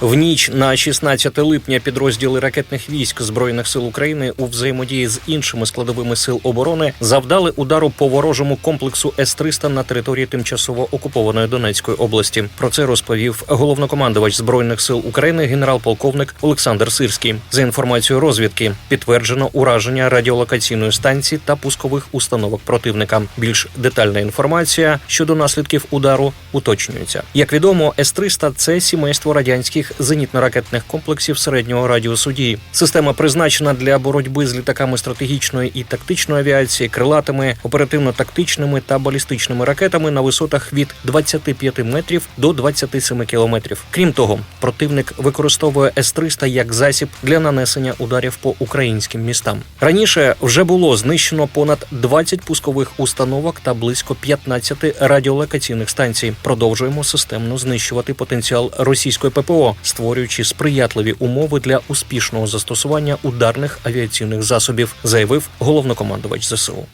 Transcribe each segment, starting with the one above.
В ніч на 16 липня підрозділи ракетних військ збройних сил України у взаємодії з іншими складовими сил оборони завдали удару по ворожому комплексу С-300 на території тимчасово окупованої Донецької області. Про це розповів головнокомандувач збройних сил України генерал-полковник Олександр Сирський. За інформацією розвідки підтверджено ураження радіолокаційної станції та пускових установок противника. Більш детальна інформація щодо наслідків удару уточнюється. Як відомо, С-300 – це сімейство радянських зенітно-ракетних комплексів середнього радіусу дії. Система призначена для боротьби з літаками стратегічної і тактичної авіації, крилатими, оперативно-тактичними та балістичними ракетами на висотах від 25 метрів до 27 кілометрів. Крім того, противник використовує С-300 як засіб для нанесення ударів по українським містам. Раніше вже було знищено понад 20 пускових установок та близько 15 радіолокаційних станцій. Продовжуємо системно знищувати потенціал російської ППО, створюючи сприятливі умови для успішного застосування ударних авіаційних засобів, заявив головнокомандувач ЗСУ.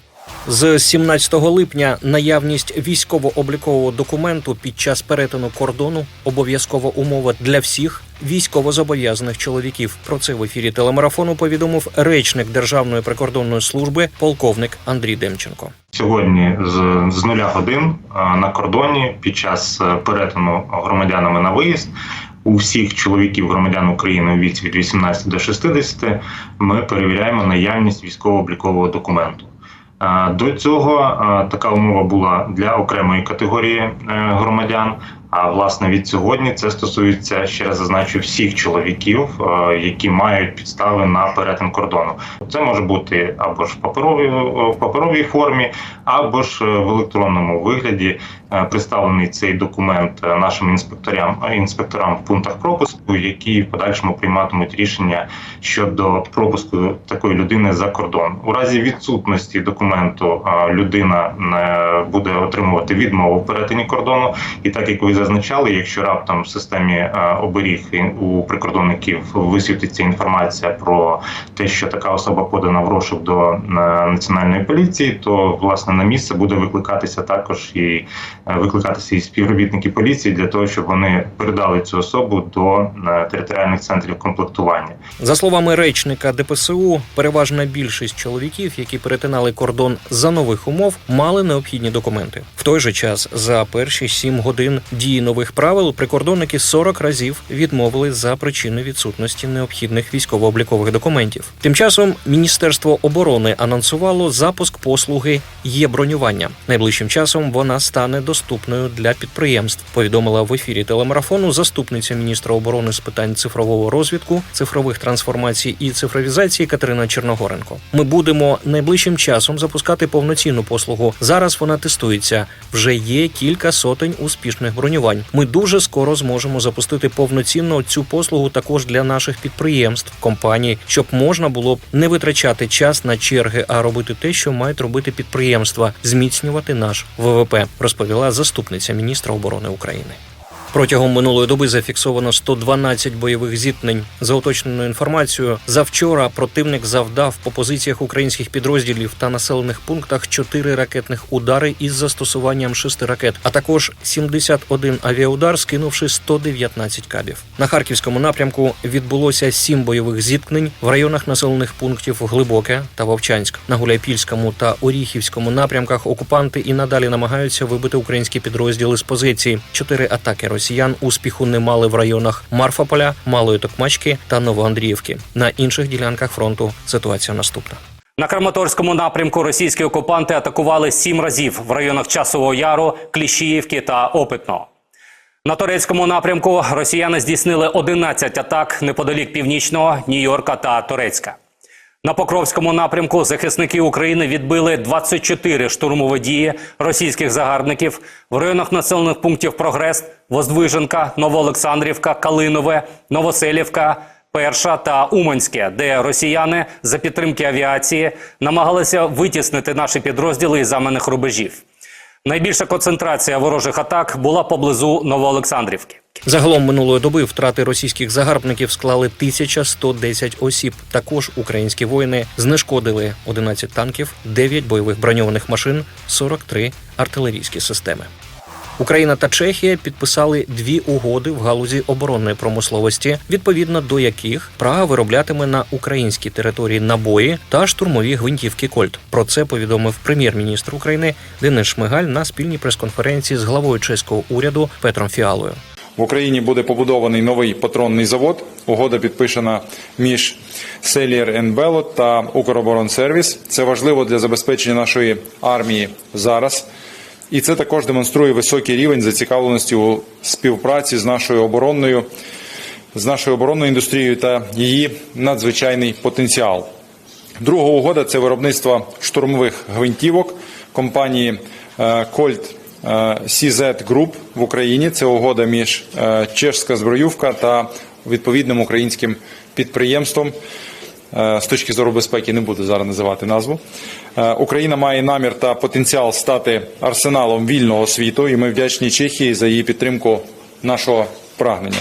З 17 липня наявність військово-облікового документу під час перетину кордону обов'язкова умова для всіх військовозобов'язаних чоловіків. Про це в ефірі телемарафону повідомив речник Державної прикордонної служби полковник Андрій Демченко. Сьогодні з, з нуля годин на кордоні під час е, перетину громадянами на виїзд у всіх чоловіків громадян України у віці від 18 до 60 ми перевіряємо наявність військово-облікового документу. До цього така умова була для окремої категорії е, громадян. А власне від сьогодні це стосується ще раз зазначу всіх чоловіків, е, які мають підстави на перетин кордону. Це може бути або ж в паперовій в паперовій формі, або ж е, в електронному вигляді. Е, Представлений цей документ е, нашим інспекторам інспекторам в пунктах пропуску, які в подальшому прийматимуть рішення щодо пропуску такої людини за кордон. У разі відсутності документу е, людина е, буде отримувати відмову в перетині кордону, і так як ви зазначали, якщо раптом в системі е, оберіг у прикордонників висвітиться інформація про те, що така особа подана в розшук до е, національної поліції, то власне на місце буде викликатися також і е, викликатися і співробітники поліції для того, щоб вони передали цю особу до територіальних центрів комплектування. За словами речника ДПСУ, переважна більшість чоловіків, які перетинали кордон за нових умов, мали необхідні документи. В той же час за перші сім годин дії нових правил прикордонники 40 разів відмовили за причини відсутності необхідних військово-облікових документів. Тим часом Міністерство оборони анонсувало запуск послуги є бронювання. Найближчим часом вона стане доступною для підприємств. Повідомила в ефірі телемарафону заступниця міністра оборони з питань цифрового розвитку, цифрових трансформацій і цифровізації Катерина Черногоренко. Ми будемо найближчим часом запускати повноцінну послугу. Зараз вона тестується. Вже є кілька сотень успішних бронювань. Ми дуже скоро зможемо запустити повноцінно цю послугу також для наших підприємств, компаній, щоб можна було б не витрачати час на черги, а робити те, що мають робити підприємства, зміцнювати наш ВВП, розповіла заступниця міністра оборони України. Протягом минулої доби зафіксовано 112 бойових зіткнень. За уточненою інформацією, завчора противник завдав по позиціях українських підрозділів та населених пунктах 4 ракетних удари із застосуванням 6 ракет, а також 71 авіаудар, скинувши 119 кабів. На харківському напрямку відбулося 7 бойових зіткнень в районах населених пунктів Глибоке та Вовчанськ. На Гуляйпільському та Оріхівському напрямках окупанти і надалі намагаються вибити українські підрозділи з позиції. Чотири атаки росіян успіху не мали в районах Марфополя, Малої Токмачки та Новоандріївки. На інших ділянках фронту ситуація наступна. На Краматорському напрямку російські окупанти атакували сім разів в районах Часового Яру, Кліщіївки та Опитного. На турецькому напрямку росіяни здійснили 11 атак неподалік північного Нью-Йорка та Турецька. На Покровському напрямку захисники України відбили 24 штурмові дії російських загарбників в районах населених пунктів Прогрес, Воздвиженка, Новоолександрівка, Калинове, Новоселівка, Перша та Уманське, де росіяни за підтримки авіації намагалися витіснити наші підрозділи із заманих рубежів. Найбільша концентрація ворожих атак була поблизу Новоолександрівки. Загалом минулої доби втрати російських загарбників склали 1110 осіб. Також українські воїни знешкодили 11 танків, 9 бойових броньованих машин, 43 артилерійські системи. Україна та Чехія підписали дві угоди в галузі оборонної промисловості, відповідно до яких Прага вироблятиме на українській території набої та штурмові гвинтівки Кольт. Про це повідомив прем'єр-міністр України Денис Шмигаль на спільній прес-конференції з главою чеського уряду Петром Фіалою. В Україні буде побудований новий патронний завод. Угода підписана між Селієр Белот та Укроборонсервіс. Це важливо для забезпечення нашої армії зараз. І це також демонструє високий рівень зацікавленості у співпраці з нашою оборонною, з нашою оборонною індустрією та її надзвичайний потенціал. Друга угода це виробництво штурмових гвинтівок компанії е, Colt е, CZ Group в Україні. Це угода між е, чешська зброювка та відповідним українським підприємством. Е, З точки зору безпеки не буду зараз називати назву. Е, Україна має намір та потенціал стати арсеналом вільного світу, і ми вдячні Чехії за її підтримку нашого прагнення.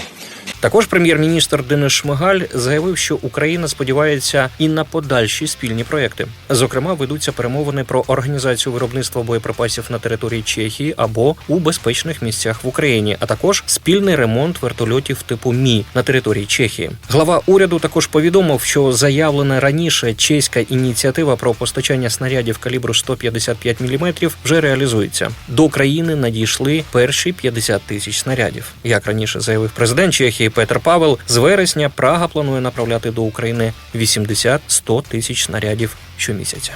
Також прем'єр-міністр Денис Шмигаль заявив, що Україна сподівається і на подальші спільні проекти. Зокрема, ведуться перемовини про організацію виробництва боєприпасів на території Чехії або у безпечних місцях в Україні, а також спільний ремонт вертольотів типу Мі на території Чехії. Глава уряду також повідомив, що заявлена раніше чеська ініціатива про постачання снарядів калібру 155 мм вже реалізується. До України надійшли перші 50 тисяч снарядів. Як раніше заявив президент Чехії Петр Павел, з вересня Прага планує направляти до України 80-100 тисяч снарядів щомісяця.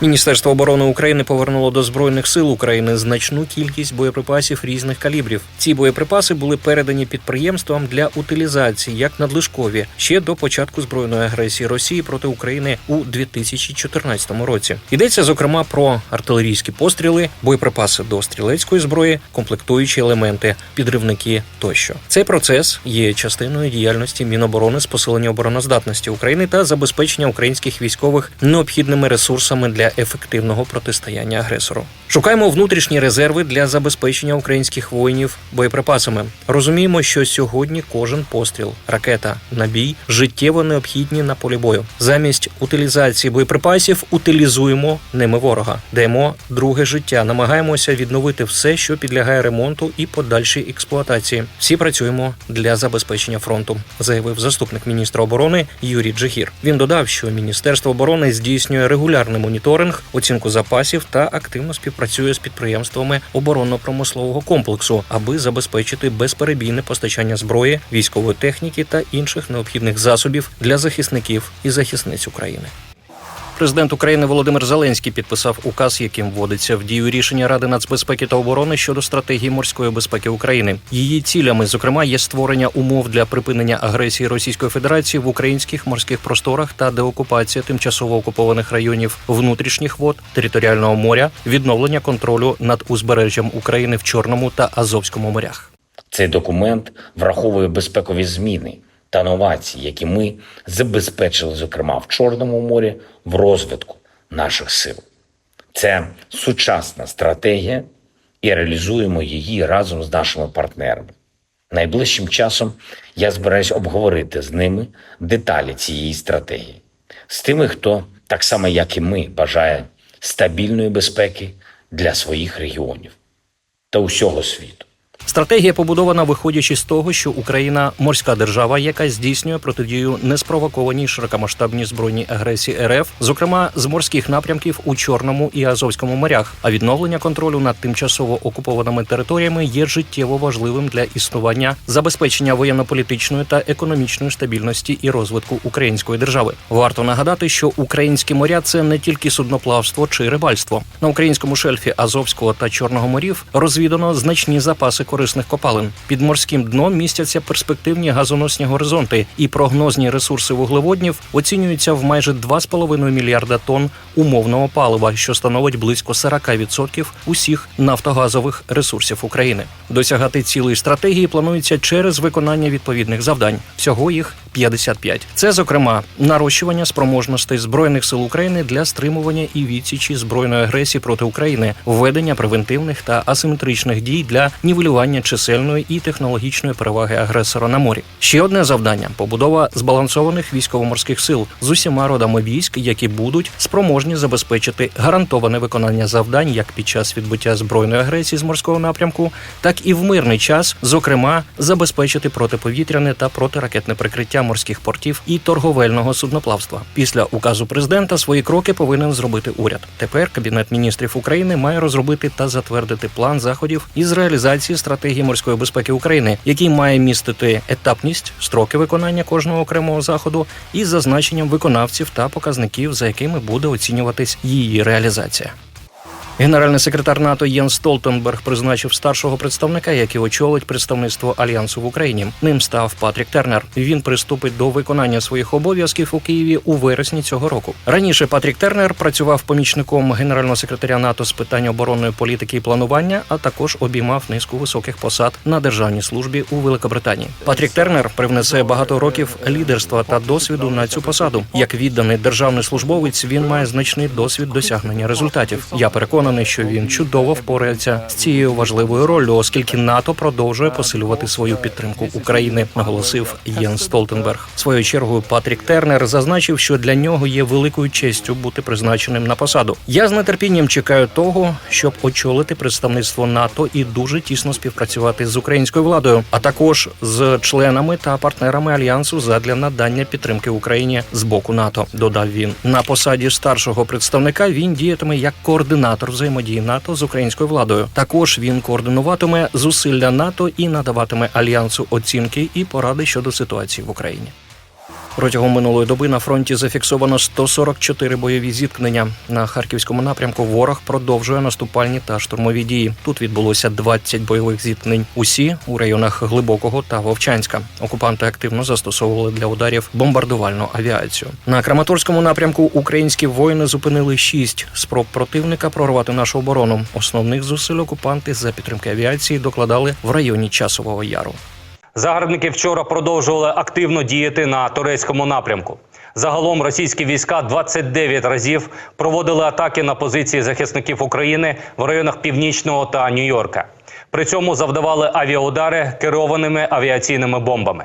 Міністерство оборони України повернуло до збройних сил України значну кількість боєприпасів різних калібрів. Ці боєприпаси були передані підприємствам для утилізації як надлишкові ще до початку збройної агресії Росії проти України у 2014 році. Йдеться зокрема про артилерійські постріли, боєприпаси до стрілецької зброї, комплектуючі елементи, підривники тощо. Цей процес є частиною діяльності Міноборони з посилення обороноздатності України та забезпечення українських військових необхідними ресурсами для ефективного протистояння агресору. Шукаємо внутрішні резерви для забезпечення українських воїнів боєприпасами. Розуміємо, що сьогодні кожен постріл, ракета, набій життєво необхідні на полі бою. Замість утилізації боєприпасів утилізуємо ними ворога, даємо друге життя, намагаємося відновити все, що підлягає ремонту і подальшій експлуатації. Всі працюємо для забезпечення фронту, заявив заступник міністра оборони Юрій Джигір. Він додав, що міністерство оборони здійснює регулярний моніторинг, оцінку запасів та активно співпрацює з підприємствами оборонно-промислового комплексу, аби забезпечити безперебійне постачання зброї, військової техніки та інших необхідних засобів для захисників і захисниць України. Президент України Володимир Зеленський підписав указ, яким вводиться в дію рішення Ради нацбезпеки та оборони щодо стратегії морської безпеки України. Її цілями, зокрема, є створення умов для припинення агресії Російської Федерації в українських морських просторах та деокупація тимчасово окупованих районів внутрішніх вод, територіального моря, відновлення контролю над узбережжям України в Чорному та Азовському морях. Цей документ враховує безпекові зміни та новації, які ми забезпечили, зокрема в Чорному морі, в розвитку наших сил. Це сучасна стратегія, і реалізуємо її разом з нашими партнерами. Найближчим часом я збираюсь обговорити з ними деталі цієї стратегії, з тими, хто так само, як і ми, бажає стабільної безпеки для своїх регіонів та усього світу. Стратегія побудована виходячи з того, що Україна морська держава, яка здійснює протидію неспровокованій широкомасштабній збройній агресії РФ, зокрема з морських напрямків у Чорному і Азовському морях. А відновлення контролю над тимчасово окупованими територіями є життєво важливим для існування забезпечення воєнно-політичної та економічної стабільності і розвитку української держави. Варто нагадати, що українські моря це не тільки судноплавство чи рибальство. На українському шельфі Азовського та Чорного морів розвідано значні запаси корисних копалин. Під морським дном містяться перспективні газоносні горизонти, і прогнозні ресурси вуглеводнів оцінюються в майже 2,5 мільярда тонн умовного палива, що становить близько 40% усіх нафтогазових ресурсів України. Досягати цілої стратегії планується через виконання відповідних завдань. Всього їх 55. Це, зокрема, нарощування спроможностей збройних сил України для стримування і відсічі збройної агресії проти України, введення превентивних та асиметричних дій для нівелювання чисельної і технологічної переваги агресора на морі. Ще одне завдання побудова збалансованих військово-морських сил з усіма родами військ, які будуть спроможні забезпечити гарантоване виконання завдань як під час відбиття збройної агресії з морського напрямку, так і в мирний час, зокрема, забезпечити протиповітряне та протиракетне прикриття морських портів і торговельного судноплавства. Після указу президента свої кроки повинен зробити уряд. Тепер кабінет міністрів України має розробити та затвердити план заходів із реалізації стратегії морської безпеки України, який має містити етапність, строки виконання кожного окремого заходу із зазначенням виконавців та показників, за якими буде оцінюватись її реалізація. Генеральний секретар НАТО Єн Столтенберг призначив старшого представника, який очолить представництво альянсу в Україні. Ним став Патрік Тернер. Він приступить до виконання своїх обов'язків у Києві у вересні цього року. Раніше Патрік Тернер працював помічником генерального секретаря НАТО з питань оборонної політики і планування, а також обіймав низку високих посад на державній службі у Великобританії. Патрік Тернер привнесе багато років лідерства та досвіду на цю посаду. Як відданий державний службовець, він має значний досвід досягнення результатів. Я переконаний, що він чудово впорається з цією важливою роллю, оскільки НАТО продовжує посилювати свою підтримку України, наголосив Єн Столтенберг. Своєю чергою Патрік Тернер зазначив, що для нього є великою честю бути призначеним на посаду. Я з нетерпінням чекаю того, щоб очолити представництво НАТО і дуже тісно співпрацювати з українською владою, а також з членами та партнерами альянсу задля надання підтримки Україні з боку НАТО. Додав він на посаді старшого представника. Він діятиме як координатор взаємодії НАТО з українською владою. Також він координуватиме зусилля НАТО і надаватиме альянсу оцінки і поради щодо ситуації в Україні. Протягом минулої доби на фронті зафіксовано 144 бойові зіткнення. На харківському напрямку ворог продовжує наступальні та штурмові дії. Тут відбулося 20 бойових зіткнень. Усі у районах Глибокого та Вовчанська. Окупанти активно застосовували для ударів бомбардувальну авіацію. На Краматорському напрямку українські воїни зупинили шість спроб противника прорвати нашу оборону. Основних зусиль окупанти за підтримки авіації докладали в районі Часового Яру. Загарбники вчора продовжували активно діяти на турецькому напрямку. Загалом російські війська 29 разів проводили атаки на позиції захисників України в районах Північного та Нью-Йорка. При цьому завдавали авіаудари керованими авіаційними бомбами.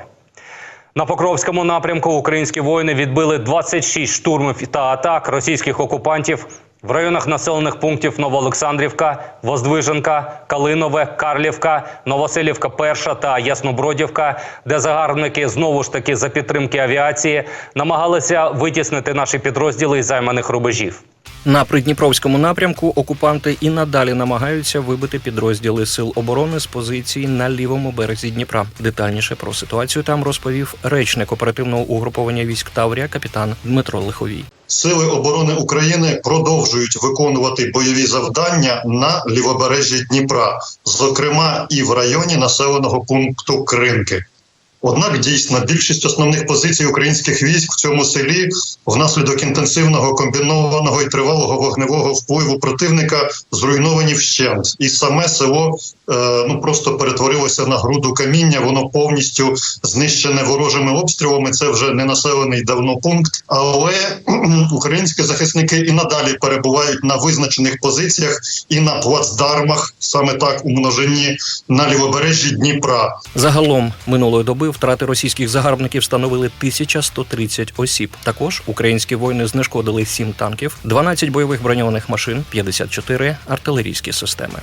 На Покровському напрямку українські воїни відбили 26 штурмів та атак російських окупантів в районах населених пунктів Новоолександрівка, Воздвиженка, Калинове, Карлівка, Новоселівка, Перша та Яснобродівка, де загарбники знову ж таки за підтримки авіації намагалися витіснити наші підрозділи із займаних рубежів. На придніпровському напрямку окупанти і надалі намагаються вибити підрозділи сил оборони з позиції на лівому березі Дніпра. Детальніше про ситуацію там розповів речник оперативного угруповання військ Таврія капітан Дмитро Лиховій. Сили оборони України продовжують виконувати бойові завдання на лівобережжі Дніпра, зокрема і в районі населеного пункту Кринки. Однак дійсно більшість основних позицій українських військ в цьому селі внаслідок інтенсивного комбінованого і тривалого вогневого впливу противника зруйновані вщент, і саме село е, ну просто перетворилося на груду каміння. Воно повністю знищене ворожими обстрілами. Це вже не населений давно пункт, але українські захисники і надалі перебувають на визначених позиціях і на плацдармах, саме так у множині на лівобережжі Дніпра. Загалом минулої доби втрати російських загарбників становили 1130 осіб. Також українські воїни знешкодили 7 танків, 12 бойових броньованих машин, 54 артилерійські системи.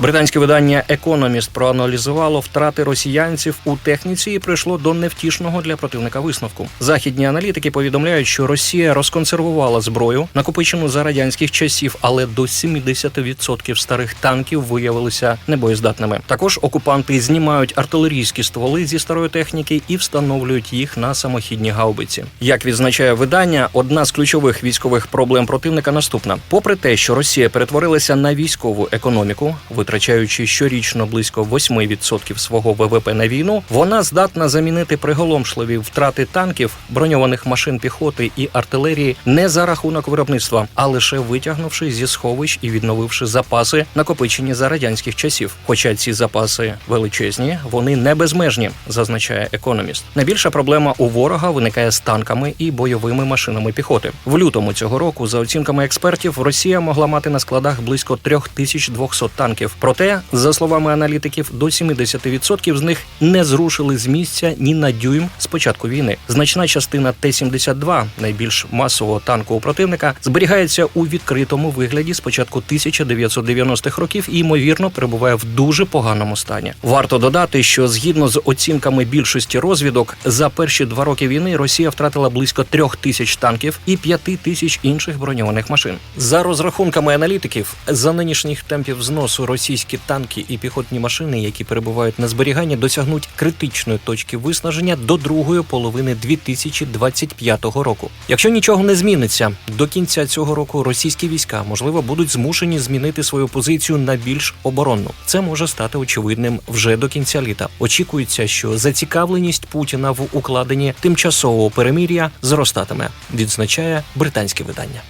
Британське видання Економіст проаналізувало втрати росіянців у техніці і прийшло до невтішного для противника висновку. Західні аналітики повідомляють, що Росія розконсервувала зброю, накопичену за радянських часів, але до 70% старих танків виявилися небоєздатними. Також окупанти знімають артилерійські стволи зі старої техніки і встановлюють їх на самохідні гаубиці. Як відзначає видання, одна з ключових військових проблем противника наступна: попри те, що Росія перетворилася на військову економіку, витрачаючи щорічно близько 8% свого ВВП на війну, вона здатна замінити приголомшливі втрати танків, броньованих машин піхоти і артилерії не за рахунок виробництва, а лише витягнувши зі сховищ і відновивши запаси, накопичені за радянських часів. Хоча ці запаси величезні, вони не безмежні, зазначає економіст. Найбільша проблема у ворога виникає з танками і бойовими машинами піхоти. В лютому цього року, за оцінками експертів, Росія могла мати на складах близько 3200 танків, Проте, за словами аналітиків, до 70% з них не зрушили з місця ні на дюйм з початку війни. Значна частина Т-72, найбільш масового танку противника, зберігається у відкритому вигляді з початку 1990-х років і ймовірно перебуває в дуже поганому стані. Варто додати, що згідно з оцінками більшості розвідок, за перші два роки війни Росія втратила близько трьох тисяч танків і п'яти тисяч інших броньованих машин. За розрахунками аналітиків, за нинішніх темпів зносу російські танки і піхотні машини, які перебувають на зберіганні, досягнуть критичної точки виснаження до другої половини 2025 року. Якщо нічого не зміниться до кінця цього року, російські війська можливо будуть змушені змінити свою позицію на більш оборонну. Це може стати очевидним вже до кінця літа. Очікується, що зацікавленість Путіна в укладенні тимчасового перемир'я зростатиме, відзначає британське видання.